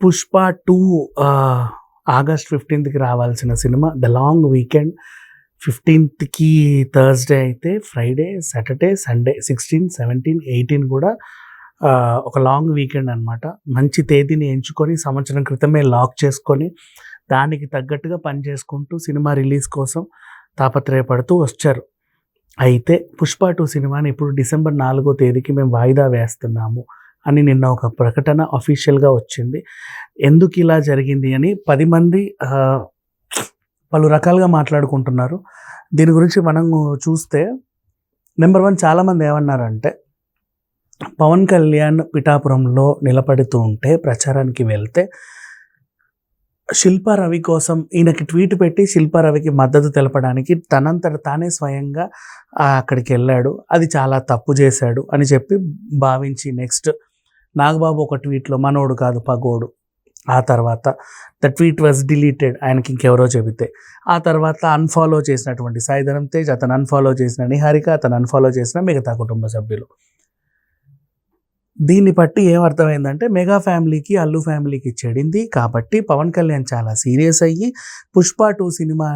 Pushpa two August ఫిఫ్టీన్త్కి రావాల్సిన cinema the long weekend ఫిఫ్టీన్త్కి థర్స్డే అయితే Friday Saturday Sunday sixteen seventeen eighteen కూడా ఒక లాంగ్ వీకెండ్ అనమాట మంచి తేదీని ఎంచుకొని సంవత్సరం క్రితమే లాక్ చేసుకొని దానికి తగ్గట్టుగా పని చేసుకుంటూ సినిమా రిలీజ్ కోసం తాపత్రయపడుతూ వచ్చారు. అయితే పుష్ప టూ సినిమాని ఇప్పుడు డిసెంబర్ నాలుగో తేదీకి మేము వాయిదా వేస్తున్నాము. అని నిన్న ఒక ప్రకటన అఫీషియల్గా వచ్చింది. ఎందుకు ఇలా జరిగింది అని పది మంది పలు రకాలుగా మాట్లాడుకుంటున్నారు. దీని గురించి మనం చూస్తే నెంబర్ వన్ చాలామంది ఏమన్నారంటే పవన్ కళ్యాణ్ పిఠాపురంలో నిలబడుతూ ఉంటే ప్రచారానికి వెళ్తే శిల్పారవి కోసం ఈయనకి ట్వీట్ పెట్టి శిల్పారవికి మద్దతు తెలపడానికి తనంతట తానే స్వయంగా అక్కడికి వెళ్ళాడు. అది చాలా తప్పు చేశాడు అని చెప్పి భావించి నెక్స్ట్ నాగబాబు ఒక ట్వీట్లో మనోడు కాదు పగోడు. ఆ తర్వాత ద ట్వీట్ వాజ్ డిలీటెడ్ ఆయనకి ఇంకెవరో చెబితే. ఆ తర్వాత అన్ఫాలో చేసినటువంటి సాయిధరం తేజ్ అతను అన్ఫాలో చేసిన నిహారిక అతను అన్ఫాలో చేసిన మిగతా కుటుంబ సభ్యులు. దీన్ని బట్టి ఏమర్థమైందంటే మెగా ఫ్యామిలీకి అల్లు ఫ్యామిలీకి చెడింది. కాబట్టి పవన్ కళ్యాణ్ చాలా సీరియస్ అయ్యి పుష్ప టూ సినిమా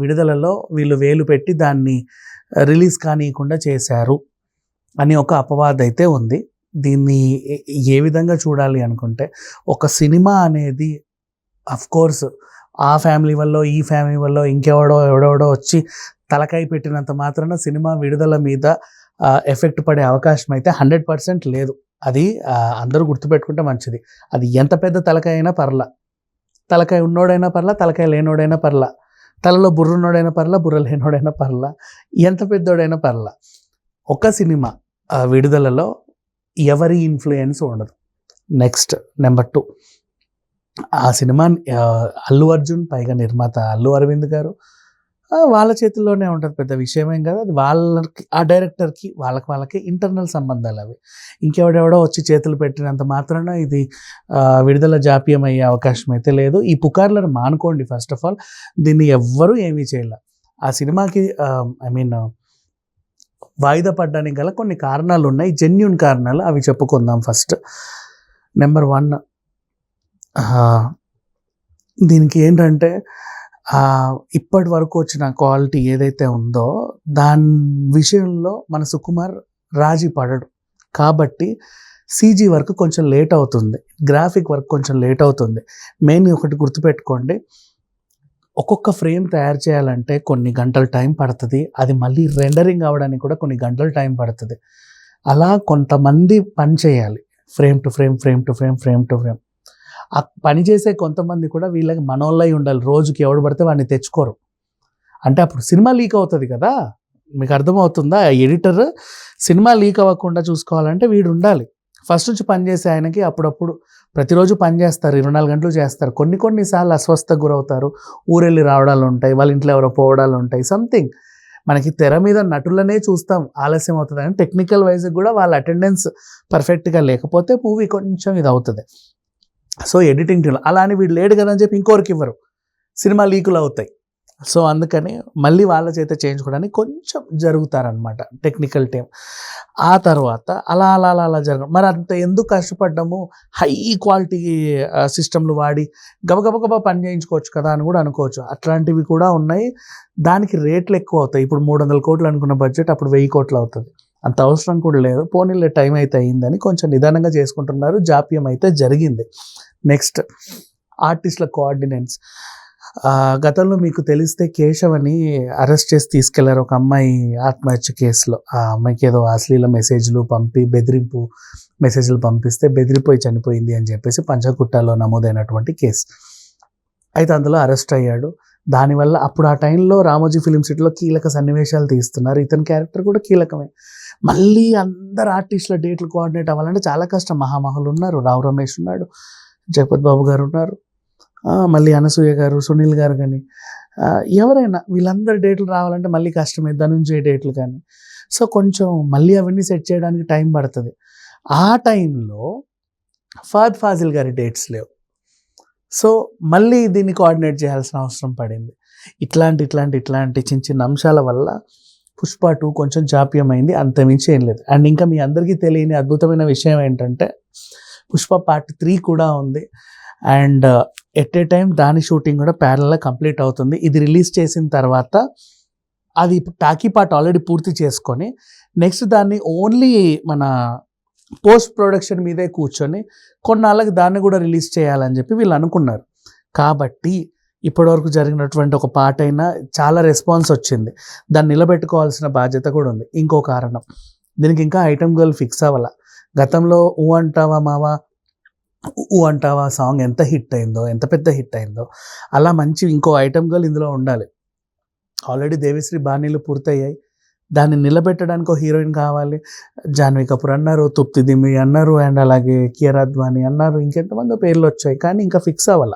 విడుదలలో వీళ్ళు వేలు పెట్టి దాన్ని రిలీజ్ కానియకుండా చేశారు. అని ఒక అపవాదైతే ఉంది. దీన్ని ఏ- విధంగా చూడాలి అనుకుంటే ఒక సినిమా అనేది కోర్స్ ఆ ఫ్యామిలీ వల్ల ఈ ఫ్యామిలీ వల్ల ఇంకెవడో ఎవడెవడో వచ్చి తలకాయ పెట్టినంత మాత్రాన సినిమా విడుదల మీద ఎఫెక్ట్ పడే అవకాశం అయితే హండ్రెడ్ పర్సెంట్ లేదు. అది అందరూ గుర్తుపెట్టుకుంటే మంచిది. అది ఎంత పెద్ద తలకాయ అయినా పర్లా. తలకాయ ఉన్నోడైనా పర్లా తలకాయ లేనోడైనా పర్లా. తలలో బుర్రున్నోడైనా పర్లా బుర్ర లేనోడైనా పర్లా. ఎంత పెద్దోడైనా పర్లా. ఒక సినిమా విడుదలలో ఎవరి ఇన్ఫ్లుయెన్స్ ఉండదు. నెక్స్ట్ నెంబర్ టూ ఆ సినిమా అల్లు అర్జున్ పైగా నిర్మాత అల్లు అరవింద్ గారు వాళ్ళ చేతుల్లోనే ఉంటుంది పెద్ద విషయమేం కదా. అది వాళ్ళకి ఆ డైరెక్టర్కి వాళ్ళకి వాళ్ళకి ఇంటర్నల్ సంబంధాలు అవి. ఇంకెవడెవడో వచ్చి చేతులు పెట్టినంత మాత్రాన ఇది విడుదల జాప్యం అయ్యే అవకాశం అయితే లేదు. ఈ పుకార్లను మానుకోండి ఫస్ట్ ఆఫ్ ఆల్ దీన్ని ఎవ్వరూ ఏమీ చేయలే. ఆ సినిమాకి ఐ మీన్ వాయిదా పడడానికి గల కొన్ని కారణాలు ఉన్నాయి జెన్యున్ కారణాలు అవి చెప్పుకుందాం ఫస్ట్. నెంబర్ వన్ దీనికి ఏంటంటే ఇప్పటి వరకు వచ్చిన క్వాలిటీ ఏదైతే ఉందో దాని విషయంలో మన సుకుమార్ రాజీ పడడు. కాబట్టి సీజీ వర్క్ కొంచెం లేట్ అవుతుంది. గ్రాఫిక్ వర్క్ కొంచెం లేట్ అవుతుంది. మెయిన్ ఒకటి గుర్తుపెట్టుకోండి. ఒక్కొక్క ఫ్రేమ్ తయారు చేయాలంటే కొన్ని గంటల టైం పడుతుంది. అది మళ్ళీ రెండరింగ్ అవ్వడానికి కూడా కొన్ని గంటల టైం పడుతుంది. అలా కొంతమంది పని చేయాలి. Frame to frame frame to frame frame to frame. ఆ పని చేసే కొంతమంది కూడా వీళ్ళకి మనోళ్ళై ఉండాలి. రోజుకి ఎవడు పడితే వాడిని తెచ్చుకోరు. అంటే అప్పుడు సినిమా లీక్ అవుతుంది కదా. మీకు అర్థమవుతుందా? ఎడిటర్ సినిమా లీక్ అవ్వకుండా చూసుకోవాలంటే వీడు ఉండాలి. ఫస్ట్ నుంచి పనిచేసే ఆయనకి అప్పుడప్పుడు ప్రతిరోజు పని చేస్తారు ఇరవై నాలుగు గంటలు చేస్తారు. కొన్ని కొన్నిసార్లు అస్వస్థకు గురవుతారు. ఊరెళ్ళి రావడాలు ఉంటాయి వాళ్ళ ఇంట్లో ఎవరో పోవడాలు ఉంటాయి. సంథింగ్ మనకి తెర మీద నటులనే చూస్తాం ఆలస్యం అవుతుంది అని టెక్నికల్ వైజ్ కూడా వాళ్ళ అటెండెన్స్ పర్ఫెక్ట్గా లేకపోతే మూవీ కొంచెం ఇది అవుతుంది. సో ఎడిటింగ్ టీంలో అలా అని వీడు లేడు కదా అని చెప్పి ఇంకోరికి ఇవ్వరు. సినిమా లీకులు అవుతాయి. సో అందుకని మళ్ళీ వాళ్ళ చేత చేయించుకోవడానికి కొంచెం జరుగుతారనమాట టెక్నికల్ టీం ఆ తర్వాత అలా అలా అలా అలా జరగ మరి అంత ఎందుకు కష్టపడ్డాము? హై క్వాలిటీ సిస్టమ్లు వాడి గబగబగబా పని చేయించుకోవచ్చు కదా అని కూడా అనుకోవచ్చు. అట్లాంటివి కూడా ఉన్నాయి. దానికి రేట్లు ఎక్కువ అవుతాయి. ఇప్పుడు మూడు వందల కోట్లు అనుకున్న బడ్జెట్ అప్పుడు వెయ్యి కోట్లు అవుతుంది. అంత అవసరం కూడా లేదు. పోనీలే టైం అయితే అయిందని కొంచెం నిదానంగా చేసుకుంటున్నారు. జాప్యం అయితే జరిగింది. నెక్స్ట్ ఆర్టిస్టుల కోఆర్డినేట్స్ గతంలో మీకు తెలిస్తే కేశవ్ అని అరెస్ట్ చేసి తీసుకెళ్ళారు ఒక అమ్మాయి ఆత్మహత్య కేసులో. ఆ అమ్మాయికి ఏదో అశ్లీల మెసేజ్లు పంపి బెదిరింపు మెసేజ్లు పంపిస్తే బెదిరిపోయి చనిపోయింది అని చెప్పేసి పంచకుట్టలో నమోదైనటువంటి కేసు. అయితే అందులో అరెస్ట్ అయ్యాడు. దానివల్ల అప్పుడు ఆ టైంలో రామోజీ ఫిలిం సిటీలో కీలక సన్నివేశాలు తీస్తున్నారు. ఇతని క్యారెక్టర్ కూడా కీలకమే. మళ్ళీ అందరు ఆర్టిస్టుల డేట్లు కోఆర్డినేట్ అవ్వాలంటే చాలా కష్టం. మహామహులు ఉన్నారు. రావు రమేష్ ఉన్నాడు. జగపతి బాబు గారు ఉన్నారు. మళ్ళీ అనసూయ గారు సునీల్ గారు కానీ ఎవరైనా వీళ్ళందరి డేట్లు రావాలంటే మళ్ళీ కష్టమే ధనుంజయ డేట్లు కానీ. సో కొంచెం మళ్ళీ అవన్నీ సెట్ చేయడానికి టైం పడుతుంది. ఆ టైంలో ఫాద్ ఫాజిల్ గారి డేట్స్ లేవు. సో మళ్ళీ దీన్ని కోఆర్డినేట్ చేయాల్సిన అవసరం పడింది. ఇట్లాంటి ఇట్లాంటి ఇట్లాంటి చిన్న చిన్న అంశాల వల్ల పుష్ప టూ కొంచెం జాప్యమైంది అంతమించి ఏం లేదు. అండ్ ఇంకా మీ అందరికీ తెలియని అద్భుతమైన విషయం ఏంటంటే పుష్ప పార్ట్ త్రీ కూడా ఉంది. అండ్ ఎట్ ఏ టైం దాని షూటింగ్ కూడా ప్యారల్గా కంప్లీట్ అవుతుంది. ఇది రిలీజ్ చేసిన తర్వాత అది టాకీ పార్ట్ ఆల్రెడీ పూర్తి చేసుకొని నెక్స్ట్ దాన్ని ఓన్లీ మన పోస్ట్ ప్రొడక్షన్ మీదే కూర్చొని కొన్నాళ్ళకి దాన్ని కూడా రిలీజ్ చేయాలని చెప్పి వీళ్ళు అనుకున్నారు. కాబట్టి ఇప్పటివరకు జరిగినటువంటి ఒక పాట అయినా చాలా రెస్పాన్స్ వచ్చింది. దాన్ని నిలబెట్టుకోవాల్సిన బాధ్యత కూడా ఉంది. ఇంకో కారణం దీనికి ఇంకా ఐటమ్ గర్ల్ ఫిక్స్ అవ్వాల. గతంలో ఊ అంటావా మావా ఊ అంటావా? సాంగ్ ఎంత హిట్ అయిందో ఎంత పెద్ద హిట్ అయిందో. అలా మంచి ఇంకో ఐటమ్ గర్ల్ ఇందులో ఉండాలి. ఆల్రెడీ దేవిశ్రీ బాణీలు పూర్తయ్యాయి. దాన్ని నిలబెట్టడానికి ఒక హీరోయిన్ కావాలి. జాన్వీ కపూర్ అన్నారు తృప్తి దిమి అన్నారు అండ్ అలాగే కియర్ అద్వానీ అన్నారు ఇంకెంతమందో పేర్లు వచ్చాయి కానీ ఇంకా ఫిక్స్ అవ్వాల.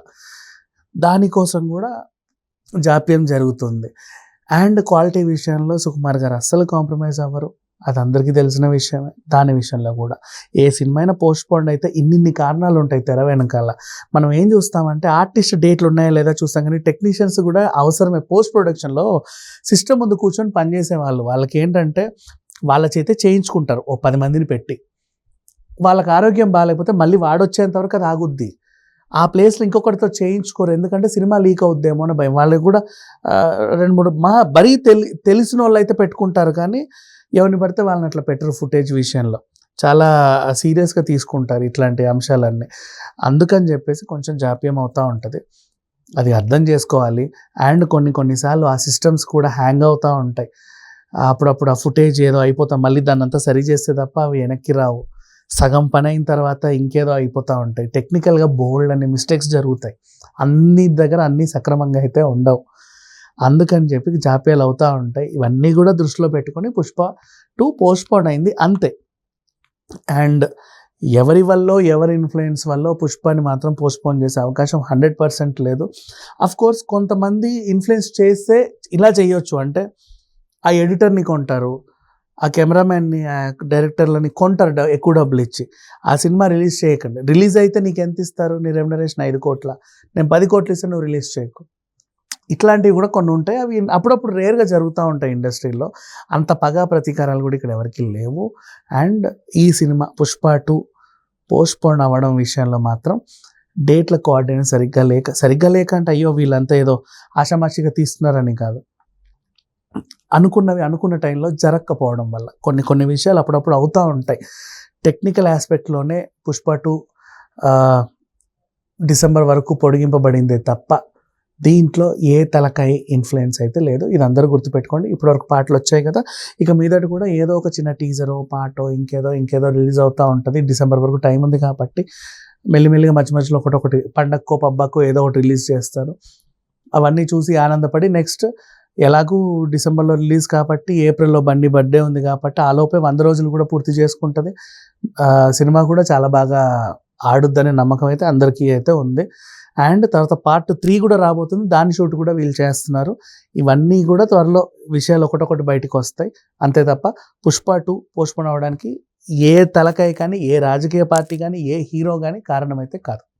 దానికోసం కూడా జాప్యం జరుగుతుంది. అండ్ క్వాలిటీ విషయంలో సుకుమార్ గారు అస్సలు కాంప్రమైజ్ అవ్వరు. అది అందరికీ తెలిసిన విషయమే. దాని విషయంలో కూడా. ఏ సినిమా అయినా పోస్ట్ పోండ్ అయితే ఇన్నిన్ని కారణాలు ఉంటాయి తెర వెనకాల. మనం ఏం చూస్తామంటే ఆర్టిస్ట్ డేట్లు ఉన్నాయా లేదా చూస్తాం కానీ టెక్నీషియన్స్ కూడా అవసరమే. పోస్ట్ ప్రొడక్షన్లో సిస్టమ్ ముందు కూర్చొని పనిచేసే వాళ్ళు. వాళ్ళకి ఏంటంటే వాళ్ళ చేతే చేయించుకుంటారు. ఓ పది మందిని పెట్టి. వాళ్ళకి ఆరోగ్యం బాగాలేకపోతే మళ్ళీ వాడొచ్చేంత వరకు అది ఆగుద్ది. ఆ ప్లేస్లో ఇంకొకరితో చేయించుకోరు. ఎందుకంటే సినిమా లీక్ అవుద్దేమో అని భయం. వాళ్ళకి కూడా రెండు మూడు మా బరీ తెలి తెలిసిన వాళ్ళు అయితే పెట్టుకుంటారు కానీ ఎవరిని పడితే వాళ్ళని అట్లా పెట్టరు ఫుటేజ్ విషయంలో. చాలా సీరియస్గా తీసుకుంటారు ఇట్లాంటి అంశాలన్నీ. అందుకని చెప్పేసి కొంచెం జాప్యం అవుతూ ఉంటుంది. అది అర్థం చేసుకోవాలి. అండ్ కొన్ని కొన్నిసార్లు ఆ సిస్టమ్స్ కూడా హ్యాంగ్ అవుతూ ఉంటాయి. అప్పుడప్పుడు ఆ ఫుటేజ్ ఏదో అయిపోతాం. మళ్ళీ దాన్నంతా సరి చేస్తే తప్ప అవి వెనక్కి రావు. సగం పని అయిన తర్వాత ఇంకేదో అయిపోతూ ఉంటాయి. టెక్నికల్గా బోల్డ్ అనే మిస్టేక్స్ జరుగుతాయి. అన్ని దగ్గర అన్నీ సక్రమంగా అయితే ఉండవు. అందుకని చెప్పి జాప్యాలు అవుతూ ఉంటాయి. ఇవన్నీ కూడా దృష్టిలో పెట్టుకొని పుష్ప టూ పోస్ట్పోన్ అయింది అంతే. అండ్ ఎవరి వల్ల ఎవరి ఇన్ఫ్లుయెన్స్ వల్ల పుష్పాన్ని మాత్రం పోస్ట్పోన్ చేసే అవకాశం హండ్రెడ్ పర్సెంట్ లేదు. అఫ్ కోర్స్ కొంతమంది ఇన్ఫ్లుయెన్స్ చేస్తే ఇలా చేయొచ్చు. అంటే ఆ ఎడిటర్ని కొంటారు. ఆ కెమెరామ్యాన్ని డైరెక్టర్లని కొంటారు ఎక్కువ డబ్బులు ఇచ్చి. ఆ సినిమా రిలీజ్ చేయకండి. రిలీజ్ అయితే నీకు ఎంత ఇస్తారు? నీ రెమ్యునరేషన్ ఐదు కోట్ల? నేను పది కోట్లు ఇస్తే నువ్వు రిలీజ్ చేయకు. ఇట్లాంటివి కూడా కొన్ని ఉంటాయి. అవి అప్పుడప్పుడు రేర్గా జరుగుతూ ఉంటాయి ఇండస్ట్రీలో. అంత పగా ప్రతీకారాలు కూడా ఇక్కడ ఎవరికి లేవు. అండ్ ఈ సినిమా పుష్ప టూ పోస్ట్పోన్ అవ్వడం విషయంలో మాత్రం డేట్ల కోఆర్డినేట్ సరిగ్గా లేక సరిగ్గా లేక అంటే అయ్యో వీళ్ళంతా ఏదో ఆషామాషిగా తీస్తున్నారని కాదు. అనుకున్నవి అనుకున్న టైంలో జరగకపోవడం వల్ల. కొన్ని కొన్ని విషయాలు అప్పుడప్పుడు అవుతూ ఉంటాయి. టెక్నికల్ ఆస్పెక్ట్లోనే పుష్ప టూ డిసెంబర్ వరకు పొడిగింపబడిందే తప్ప దీంట్లో ఏ తలకాయ ఇన్ఫ్లుయెన్స్ అయితే లేదు. ఇది అందరూ గుర్తుపెట్టుకోండి. ఇప్పటివరకు పాటలు వచ్చాయి కదా. ఇక మీదటి కూడా ఏదో ఒక చిన్న టీజరో పాటో ఇంకేదో ఇంకేదో రిలీజ్ అవుతూ ఉంటుంది. డిసెంబర్ వరకు టైం ఉంది కాబట్టి మెల్లిమెల్లిగా మధ్య మధ్యలో ఒకటి ఒకటి పండక్కో పబ్బకో ఏదో ఒకటి రిలీజ్ చేస్తారు. అవన్నీ చూసి ఆనందపడి నెక్స్ట్ ఎలాగూ డిసెంబర్లో రిలీజ్ కాబట్టి ఏప్రిల్లో బండి బర్త్డే ఉంది కాబట్టి ఆ లోపే వంద రోజులు కూడా పూర్తి చేసుకుంటుంది. సినిమా కూడా చాలా బాగా ఆడుద్దనే నమ్మకం అయితే అందరికీ అయితే ఉంది. అండ్ తర్వాత పార్ట్ త్రీ కూడా రాబోతుంది. దాని షూట్ కూడా వీళ్ళు చేస్తున్నారు. ఇవన్నీ కూడా త్వరలో విషయాలు ఒకటొకటి బయటకు వస్తాయి. అంతే తప్ప పుష్ప టూ పోస్ట్పోన్ అవ్వడానికి ఏ తలకాయ కానీ ఏ రాజకీయ పార్టీ కానీ ఏ హీరో కానీ కారణమైతే కాదు.